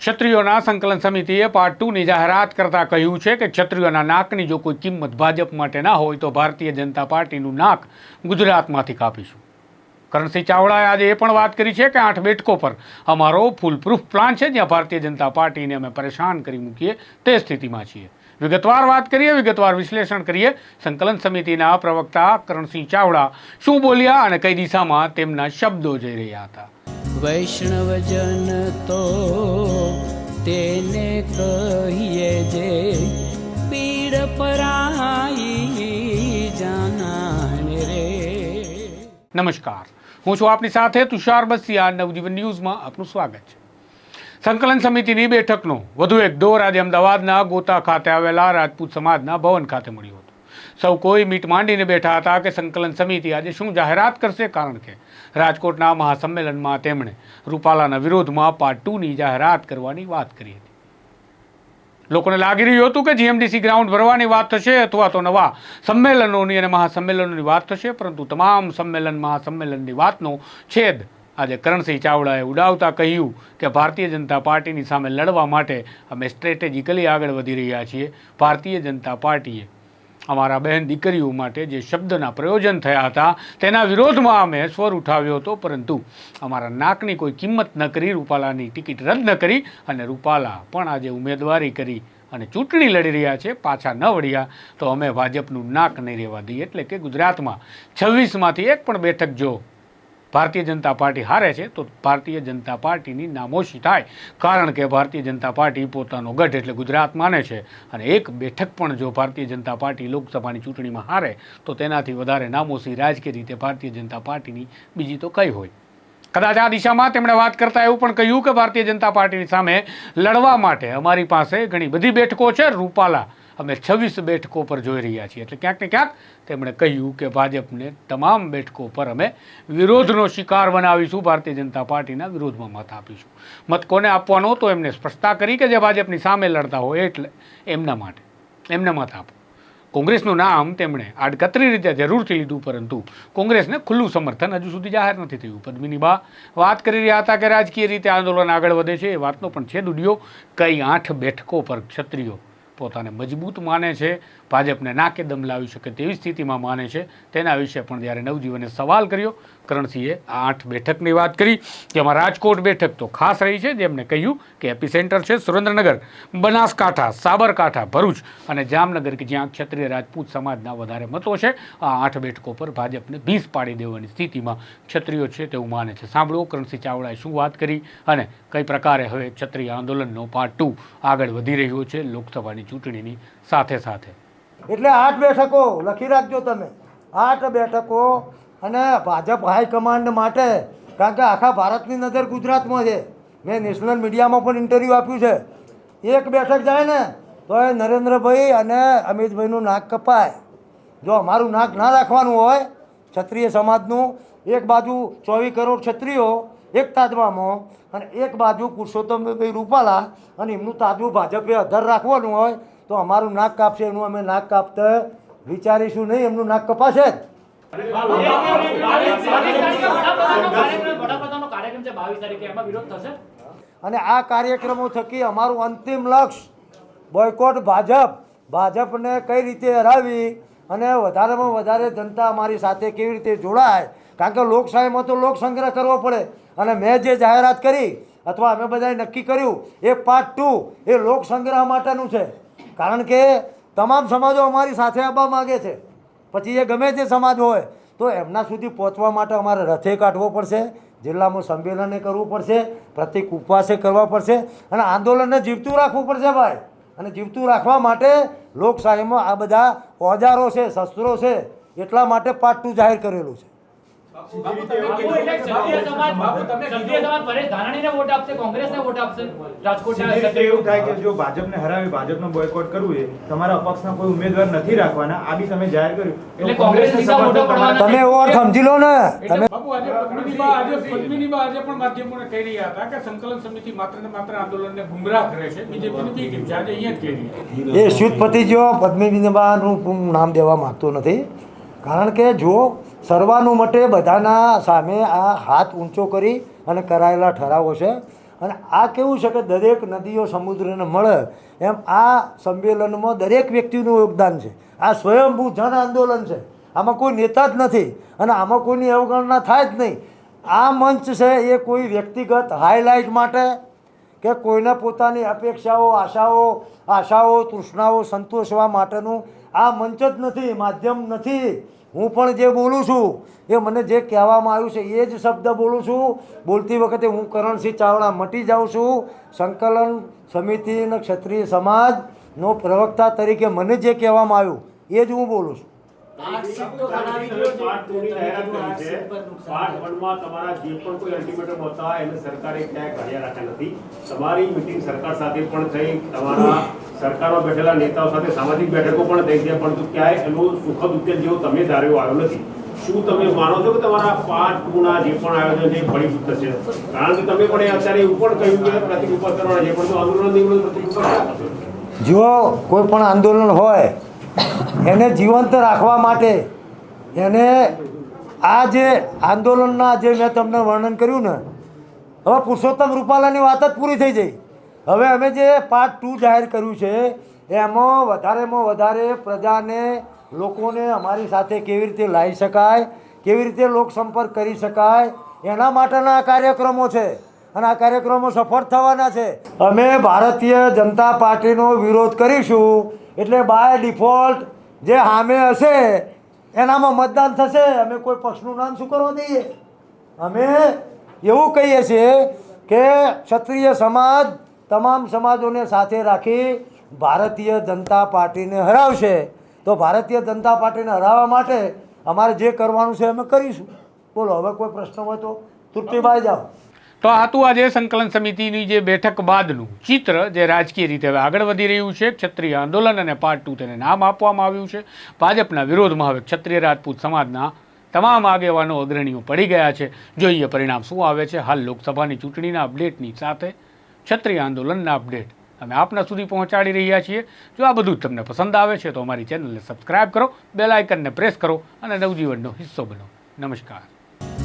ક્ષત્રિયોના સંકલન સમિતિએ પાર્ટ ટુની જાહેરાત કરતા કહ્યું છે કે ક્ષત્રિયોના નાકની જો કોઈ કિંમત ભાજપ માટે ના હોય તો ભારતીય જનતા પાર્ટીનું નાક ગુજરાતમાંથી કાપીશું. કરણસિંહ ચાવડાએ આજે એ પણ વાત કરી છે કે આઠ બેઠકો પર અમારો ફૂલ પ્રૂફ પ્લાન છે, જ્યાં ભારતીય જનતા પાર્ટીને અમે પરેશાન કરી મૂકીએ તે સ્થિતિમાં છીએ. વિગતવાર વાત કરીએ, વિગતવાર વિશ્લેષણ કરીએ. સંકલન સમિતિના પ્રવક્તા કરણસિંહ ચાવડા શું બોલ્યા અને કઈ દિશામાં તેમના શબ્દો જઈ રહ્યા હતા? વૈષ્ણવજન તો તેને કહીએ જે પીડ પરાઈ જાનાને રે. નમસ્કાર. હું છું આપની સાથે તુષાર બસિયા નવજીવન ન્યૂઝમાં આપનું સ્વાગત છે. સંકલન સમિતિની બેઠકનો વધુ એક દોર આજે અમદાવાદના ગોતા ખાતે આવેલા રાજપૂત સમાજના ભવન ખાતે મળ્યો સૌ કોઈ મીટ માંડીને બેઠા હતા કે સંકલન સમિતિ આજે શું જાહેરાત કરશે? કારણ કે રાજકોટના મહાસંમેલનમાં તેમણે રૂપાલાના વિરોધમાં પાર્ટ ટુની જાહેરાત કરવાની વાત કરી હતી. લોકોને લાગી રહ્યું હતું કે જીએમડીસી ગ્રાઉન્ડ ભરવાની વાત થશે અથવા તો નવા સંમેલનોની અને મહાસંમેલનોની વાત થશે, પરંતુ તમામ સંમેલન, મહાસંમેલનની વાતનો છેદ આજે કરણસિંહ ચાવડાએ ઉડાવતા કહ્યું કે ભારતીય જનતા પાર્ટીની સામે લડવા માટે અમે સ્ટ્રેટેજિકલી આગળ વધી રહ્યા છીએ. ભારતીય જનતા પાર્ટીએ અમારા બહેન દીકરીઓ માટે જે શબ્દના પ્રયોજન થયા હતા, તેના વિરોધમાં અમે સ્વર ઉઠાવ્યો હતો, પરંતુ અમારા નાકની કોઈ કિંમત ન કરી, રૂપાલાની ટિકિટ રદ ન કરી અને રૂપાલા પણ આજે ઉમેદવારી કરી અને ચૂંટણી લડી રહ્યા છે, પાછા ન વળ્યા તો અમે ભાજપનું નાક નહીં રહેવા દઈએ. એટલે કે ગુજરાતમાં છવ્વીસમાંથી એક પણ બેઠક જો ભારતીય જનતા પાર્ટી હારે છે, તો ભારતીય જનતા પાર્ટીની નામોશી થાય. કારણ કે ભારતીય જનતા પાર્ટી પોતાનો ગઢ એટલે ગુજરાત માને છે. અને એક બેઠક પણ જો ભારતીય જનતા પાર્ટી લોકસભાની ચૂંટણીમાં હારે, તો તેનાથી વધારે નામોશી રાજકીય રીતે ભારતીય જનતા પાર્ટીની બીજી તો કઈ હોય. કદાચ આ દિશામાં તેમણે વાત કરતા એવું પણ કહ્યું કે ભારતીય જનતા પાર્ટીની સામે લડવા માટે અમારી પાસે ઘણી બધી બેઠકો છે. રૂપાલા અમે છવ્વીસ બેઠકો પર જોઈ રહ્યા છીએ. એટલે ક્યાંક ને ક્યાંક તેમણે કહ્યું કે ભાજપને તમામ બેઠકો પર અમે વિરોધનો શિકાર બનાવીશું, ભારતીય જનતા પાર્ટીના વિરોધમાં મત આપીશું. મત કોને આપવાનો તો એમને સ્પષ્ટતા કરી કે જે ભાજપની સામે લડતા હોય એટલે એમના માટે. એમને મત આપો. કોંગ્રેસનું નામ તેમણે આડકતરી રીતે જરૂરથી લીધું, પરંતુ કોંગ્રેસને ખુલ્લું સમર્થન હજુ સુધી જાહેર નથી થયું. પદ્મિની બા વાત કરી રહ્યા હતા કે રાજકીય રીતે આંદોલન આગળ વધે છે, એ વાતનો પણ છે દુડિયો કઈ આઠ બેઠકો પર ક્ષત્રિયો પોતાને મજબૂત માને છે ભાજપને નાકે દમ લાવી શકે તેવી સ્થિતિમાં માને છે, તેના વિશે પણ જ્યારે નવજીવને સવાલ કર્યો, કરણસિંહે આ આઠ બેઠકની વાત કરી જેમાં રાજકોટ બેઠક તો ખાસ રહી છે જેમને કહ્યું કે એપી સેન્ટર છે સુરેન્દ્રનગર, બનાસકાંઠા, સાબરકાંઠા, ભરૂચ અને જામનગર, કે જ્યાં ક્ષત્રિય રાજપૂત સમાજના વધારે મતો છે, આ આઠ બેઠકો પર ભાજપને ભીસ પાડી દેવાની સ્થિતિમાં ક્ષત્રિયો છે તેવું માને છે. સાંભળો, કરણસિંહ ચાવડાએ શું વાત કરી અને કઈ પ્રકારે હવે ક્ષત્રિય આંદોલનનો પાર્ટ ટુ આગળ વધી રહ્યો છે, લોકસભાની ચૂંટણીની સાથે સાથે. એટલે આઠ બેઠકો લખી રાખજો તમે. આઠ બેઠકો અને ભાજપ હાઈકમાન્ડ માટે, કારણ કે આખા ભારતની નજર ગુજરાતમાં છે. મેં નેશનલ મીડિયામાં પણ ઇન્ટરવ્યૂ આપ્યું છે. એક બેઠક જાય ને, તો એ નરેન્દ્રભાઈ અને અમિતભાઈનું નાક કપાય. જો અમારું નાક ના રાખવાનું હોય, ક્ષત્રિય સમાજનું, એક બાજુ ચોવીસ કરોડ ક્ષત્રિયો એક તાજવામાં અને એક બાજુ પુરુષોત્તમભાઈ રૂપાલા અને એમનું તાજવું ભાજપે અધર રાખવાનું હોય તો અમારું નાક કાપશે, એનું અમે નાક કાપતા વિચારીશું નહીં, એમનું નાક કપાશે જ. અને આ કાર્યક્રમો થકી અમારું અંતિમ લક્ષ્ય, બોયકોટ ભાજપ. ભાજપને કઈ રીતે હરાવી અને વધારેમાં વધારે જનતા અમારી સાથે કેવી રીતે જોડાય? કારણ કે લોકશાહીમાં તો લોક સંગ્રહ કરવો પડે. અને મેં જે જાહેરાત કરી, અથવા અમે બધાએ નક્કી કર્યું, એ પાર્ટ ટુ એ લોક સંગ્રહ માટેનું છે. કારણ કે તમામ સમાજો અમારી સાથે આવવા માગે છે. પછી એ ગમે તે સમાજ હોય, તો એમના સુધી પહોંચવા માટે અમારે રથે કાઢવો પડશે, જિલ્લામાં સંમેલને કરવું પડશે, પ્રતિક ઉપવાસે કરવા પડશે અને આંદોલનને જીવતું રાખવું પડશે ભાઈ. અને જીવતું રાખવા માટે લોકશાહીમાં આ બધા ઓજારો છે, શસ્ત્રો છે, એટલા માટે પાર્ટ ટુ જાહેર કરેલું છે. બાપુ એટલે ક્ષત્રિય સમાજ પરેશ ધાનાણીને વોટ આપશે કોંગ્રેસને વોટ આપશે રાજકોટના સીધી રીતે ક્ષત્રિયો. એવું થાય કે જો ભાજપને હરાવી ભાજપનો બોયકોટ કરવું છે તમારા અપક્ષના કોઈ ઉમેદવાર નથી રાખવાના. આ બી તમે જાહેર કર્યું. એટલે કોંગ્રેસ સીધા વોટો પડવાના તમે એવો સમજી લો ને. તમે બાપુ આજે પદ્મિનીબા આજે પદ્મિનીબા આજે પણ માધ્યમોને કહી રહ્યા હતા કે સંકલન સમિતિ માત્ર ને માત્ર આંદોલનને ગુમરાહ કરે છે. બીજેપીની બી ટીમ છે આજે અહીંયા જ કહી રહી એ શ્યુતપતિ જો પદ્મિનીબાનું નામ દેવા માંગતો નથી. કારણ કે જો સર્વાનુમતે બધાના સામે આ હાથ ઊંચો કરી અને કરાયેલા ઠરાવો છે. અને આ કેવું છે કે દરેક નદીઓ સમુદ્રને મળે એમ આ સંમેલનમાં દરેક વ્યક્તિનું યોગદાન છે. આ સ્વયંભૂ જન આંદોલન છે. આમાં કોઈ નેતા જ નથી અને આમાં કોઈની અવગણના થાય જ નહીં. આ મંચ છે એ કોઈ વ્યક્તિગત હાઇલાઇટ માટે કે કોઈને પોતાની અપેક્ષાઓ, આશાઓ આશાઓ, તૃષ્ણાઓ સંતોષવા માટેનું આ મંચ જ નથી, માધ્યમ નથી. હું પણ જે બોલું છું, એ મને જે કહેવામાં આવ્યું છે, એ જ શબ્દ બોલું છું. બોલતી વખતે હું કરણસિંહ ચાવડા મટી જાઉં છું. સંકલન સમિતિ અને ક્ષત્રિય સમાજનો પ્રવક્તા તરીકે મને જે કહેવામાં આવ્યું, એ જ હું બોલું છું. પાર્ટ ટુની જાહેરાત કરી છે. પાર્ટ વનમાં તમારા જે પણ કોઈ અલ્ટિમેટમ હતા એને સરકારે ક્યાંય કાઢ્યા રાખ્યા નથી. તમારી મિટિંગ સરકાર સાથે પણ થઈ તમારા સરકારમાં બેઠેલા નેતાઓ સાથે સામાજિક બેઠકો પણ થઈ છે પરંતુ ક્યાંય એનો સુખદ ઉકેલ જેવો તમે ધાર્યો આવ્યો નથી. શું તમે માનો છો કે તમારા પાર્ટ ટુના જે પણ આયોજન છે ફળીભૂત થશે? કારણ કે તમે પણ અત્યારે એવું પણ કહ્યું કે પ્રતિક ઉપર કરવાના છે પણ આંદોલન નહીં પ્રતિક ઉપર જો કોઈ પણ આંદોલન હોય એને જીવંત રાખવા માટે એને આ જે આંદોલનના જે મેં તમને વર્ણન કર્યું ને, હવે પુરુષોત્તમ રૂપાલાની વાત જ પૂરી થઈ જઈ હવે અમે જે પાર્ટ ટુ જાહેર કર્યું છે, એમાં વધારેમાં વધારે પ્રજાને લોકોને અમારી સાથે કેવી રીતે લાવી શકાય, કેવી રીતે લોકસંપર્ક કરી શકાય, એના માટેના આ કાર્યક્રમો છે. અને આ કાર્યક્રમો સફળ થવાના છે. અમે ભારતીય જનતા પાર્ટીનો વિરોધ કરીશું, એટલે બાય ડિફોલ્ટ જે સામે હશે, એનામાં મતદાન થશે. અમે કોઈ પક્ષનું નામ શું કરવા દઈએ? અમે એવું કહીએ છીએ કે ક્ષત્રિય સમાજ તમામ સમાજોને સાથે રાખી ભારતીય જનતા પાર્ટીને હરાવશે. તો ભારતીય જનતા પાર્ટીને હરાવવા માટે અમારે જે કરવાનું છે અમે કરીશું. બોલો, હવે કોઈ પ્રશ્ન હોય તો તૃપ્તિભાઈ જાઓ. તો આ હતું આજે સંકલન સમિતિની જે બેઠક બાદનું ચિત્ર જે રાજકીય રીતે હવે આગળ વધી રહ્યું છે. ક્ષત્રિય આંદોલન અને પાર્ટ ટુ તેને નામ આપવામાં આવ્યું છે. ભાજપના વિરોધમાં હવે ક્ષત્રિય રાજપૂત સમાજના તમામ આગેવાનો અગ્રણીઓ પડી ગયા છે. જોઈએ પરિણામ શું આવે છે. હાલ લોકસભાની ચૂંટણીના અપડેટની સાથે ક્ષત્રિય આંદોલનના અપડેટ અમે આપના સુધી પહોંચાડી રહ્યા છીએ. જો આ બધું જ તમને પસંદ આવે છે તો અમારી ચેનલને સબસ્ક્રાઇબ કરો બેલ પ્રેસ કરો અને નવજીવનનો હિસ્સો બનો. નમસ્કાર.